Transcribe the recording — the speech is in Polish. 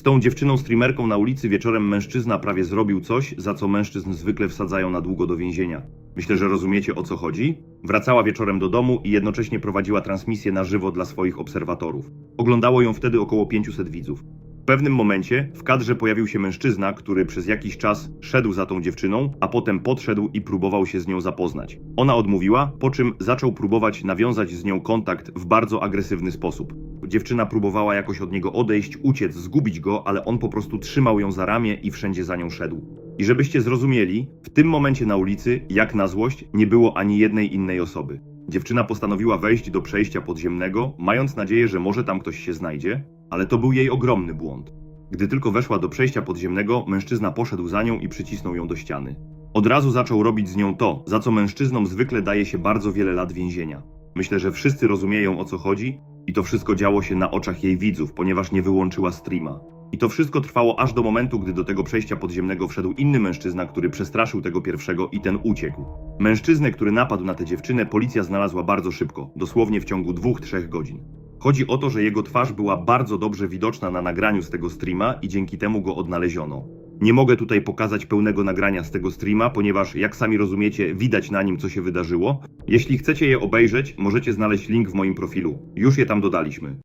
Z tą dziewczyną streamerką na ulicy wieczorem mężczyzna prawie zrobił coś, za co mężczyzn zwykle wsadzają na długo do więzienia. Myślę, że rozumiecie o co chodzi. Wracała wieczorem do domu i jednocześnie prowadziła transmisję na żywo dla swoich obserwatorów. Oglądało ją wtedy około 500 widzów. W pewnym momencie w kadrze pojawił się mężczyzna, który przez jakiś czas szedł za tą dziewczyną, a potem podszedł i próbował się z nią zapoznać. Ona odmówiła, po czym zaczął próbować nawiązać z nią kontakt w bardzo agresywny sposób. Dziewczyna próbowała jakoś od niego odejść, uciec, zgubić go, ale on po prostu trzymał ją za ramię i wszędzie za nią szedł. I żebyście zrozumieli, w tym momencie na ulicy, jak na złość, nie było ani jednej innej osoby. Dziewczyna postanowiła wejść do przejścia podziemnego, mając nadzieję, że może tam ktoś się znajdzie, ale to był jej ogromny błąd. Gdy tylko weszła do przejścia podziemnego, mężczyzna poszedł za nią i przycisnął ją do ściany. Od razu zaczął robić z nią to, za co mężczyznom zwykle daje się bardzo wiele lat więzienia. Myślę, że wszyscy rozumieją o co chodzi i to wszystko działo się na oczach jej widzów, ponieważ nie wyłączyła streama. I to wszystko trwało aż do momentu, gdy do tego przejścia podziemnego wszedł inny mężczyzna, który przestraszył tego pierwszego i ten uciekł. Mężczyznę, który napadł na tę dziewczynę, policja znalazła bardzo szybko, dosłownie w ciągu dwóch, trzech godzin. Chodzi o to, że jego twarz była bardzo dobrze widoczna na nagraniu z tego streama i dzięki temu go odnaleziono. Nie mogę tutaj pokazać pełnego nagrania z tego streama, ponieważ jak sami rozumiecie, widać na nim co się wydarzyło. Jeśli chcecie je obejrzeć, możecie znaleźć link w moim profilu. Już je tam dodaliśmy.